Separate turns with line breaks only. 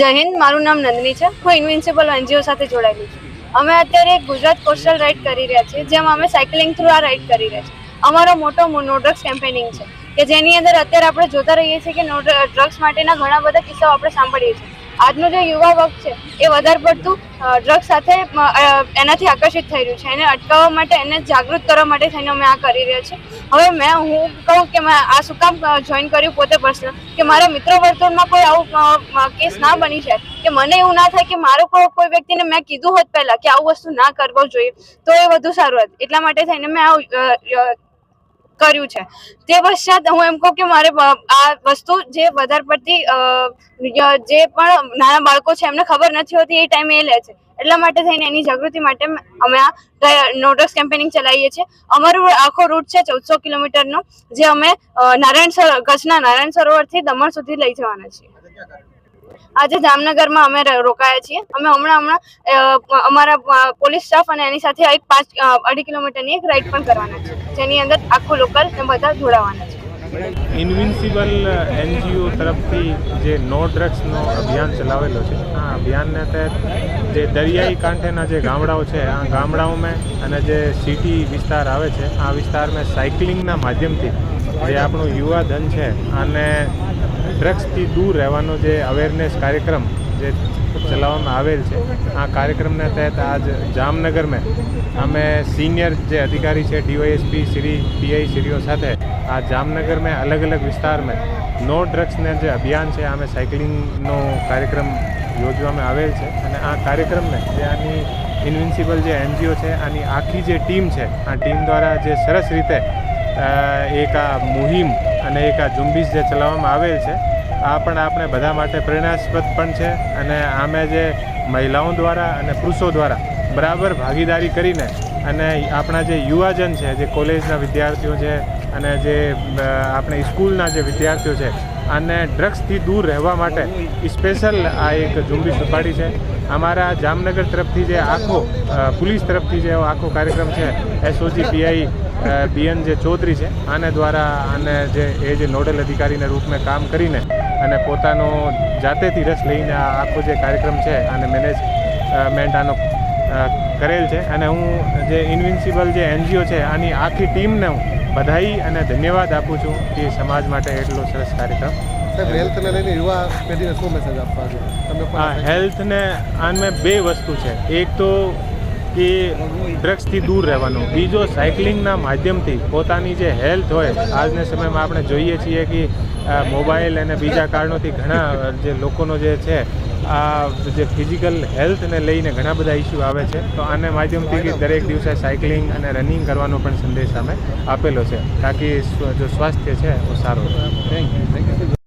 જય હિન્દ, મારું નામ નંદની છે. હું ઇન્વિન્સિબલ એનજીઓ સાથે જોડાયેલી છું. અમે અત્યારે ગુજરાત કોસ્ટલ રાઇડ કરી રહ્યા છીએ, જેમાં અમે સાયકલિંગ થ્રુ આ રાઇડ કરી રહ્યા છીએ. અમારો મોટો નો ડ્રગ્સ કેમ્પેનિંગ છે, કે જેની અંદર અત્યારે આપણે જોતા રહીએ છીએ કે નો ડ્રગ્સ માટેના ઘણા બધા કિસ્સાઓ આપણે સાંભળીએ છીએ. આજનો જે યુવા વર્ગ છે એ વધારે પડતું ડ્રગ્સ સાથે એનાથી આકર્ષિત થઈ રહ્યું છે. એને અટકાવવા માટે એને જાગૃત કરવા માટે થઈને અમે આ કરી રહ્યા છીએ. હવે મેં હું કહું કે મેં આ શું કામ જોઈન કર્યું પોતે પર્સનલ કે મારા મિત્રો વર્તુળમાં કોઈ આવું કેસ ના બની જાય કે મને એવું ના થાય કે મારો કોઈ વ્યક્તિને મેં કીધું હોત પહેલા કે આવું વસ્તુ ના કરવો જોઈએ તો એ વધુ સારું હતું. એટલા માટે થઈને મેં અ, કર્યું છે. તે પશ્ચાત હું એમ કહું કે મારે આ વસ્તુ જે વધારે પડતી જે પણ નાના બાળકો છે એમને ખબર નથી હોતી, એ ટાઈમે એ લે છે. એટલા માટે થઈને એની જાગૃતિ માટે અમે આ નોટસ કેમ્પેનિંગ ચલાવીએ છીએ. અમારો આખો રૂટ છે ચૌદસો કિલોમીટરનો, જે અમે નારાયણ સરોવર, કચ્છના નારાયણ સરોવરથી દમણ સુધી લઈ જવાના છીએ. આજે જામનગરમાં અમે રોકાયા છીએ. અમે હમણાં હમણાં અમારા પોલીસ સ્ટાફ અને એની સાથે એક પાંચ અઢી કિલોમીટરની એક રાઈડ પણ કરવાના છે. જેની અંદર આખું લોકલ બધા જોડાવાના છે.
ઇન્વિન્સિબલ એનજીઓ તરફથી જે નો ડ્રગ્સનો અભિયાન ચલાવેલો છે, આ અભિયાનને તહેત જે દરિયાઈ કાંઠેના જે ગામડાઓ છે, આ ગામડાઓમાં અને જે સિટી વિસ્તાર આવે છે, આ વિસ્તારમાં સાયકલિંગના માધ્યમથી જે આપણું યુવા ધન છે આને ડ્રગ્સથી દૂર રહેવાનો જે અવેરનેસ કાર્યક્રમ જે ચલાવવામાં આવેલ છે, આ કાર્યક્રમના તહેત આજ જામનગરમાં અમે સિનિયર જે અધિકારી છે ડીવાયએસપી શ્રી પીઆઈ શ્રીઓ સાથે આ જામનગરમાં અલગ અલગ વિસ્તારમાં નો ડ્રગ્સને જે અભિયાન છે અમે સાયકલિંગનો કાર્યક્રમ યોજવામાં આવેલ છે અને આ કાર્યક્રમને જે આની ઇન્વિન્સિબલ જે એનજીઓ છે, આની આખી જે ટીમ છે, આ ટીમ દ્વારા જે સરસ રીતે એક આ મુહિમ અને એક આ ઝુંબીશ જે ચલાવવામાં આવેલ છે આ પણ આપણે બધા માટે પ્રેરણાસ્પદ પણ છે અને આમે જે મહિલાઓ દ્વારા અને પુરુષો દ્વારા બરાબર ભાગીદારી કરીને અને આપણા જે યુવાજન છે, જે કોલેજના વિદ્યાર્થીઓ છે અને જે આપણે સ્કૂલના જે વિદ્યાર્થીઓ છે, આને ડ્રગ્સથી દૂર રહેવા માટે સ્પેશિયલ આ એક ઝુંબીશ ઉપાડી છે. અમારા જામનગર તરફથી જે આખો પોલીસ તરફથી જે આખો કાર્યક્રમ છે, એસઓજી પીઆઈ બીએન જે ચૌધરી છે, આને દ્વારા આને જે એ જે નોડલ અધિકારીના રૂપમાં કામ કરીને અને પોતાનો જાતેથી રસ લઈને આ આખો જે કાર્યક્રમ છે અને મેનેજમેન્ટ આનો કરેલ છે. અને હું જે ઇન્વિન્સિબલ જે એનજીઓ છે આની આખી ટીમને હું બધાઈ અને ધન્યવાદ આપું છું કે સમાજ માટે એટલો સરસ કાર્યક્રમ.
હેલ્થને લઈને યુવા પેઢીને શું મેસેજ આપવા છે.
હેલ્થને આમાં બે વસ્તુ છે. એક તો કે ડ્રગ્સથી દૂર રહેવાનું. બીજો સાયકલિંગના માધ્યમથી પોતાની જે હેલ્થ હોય, આજના સમયમાં આપણે જોઈએ છીએ કે મોબાઈલ અને બીજા કારણોથી ઘણા જે લોકોનો જે છે, આ જે ફિઝિકલ હેલ્થને લઈને ઘણા બધા ઇસ્યુ આવે છે. તો આને માધ્યમથી દરેક દિવસે સાયકલિંગ અને રનિંગ કરવાનો પણ સંદેશ અમે આપેલો છે, તાકી જો સ્વાસ્થ્ય છે, એ સારું
થેન્ક યુ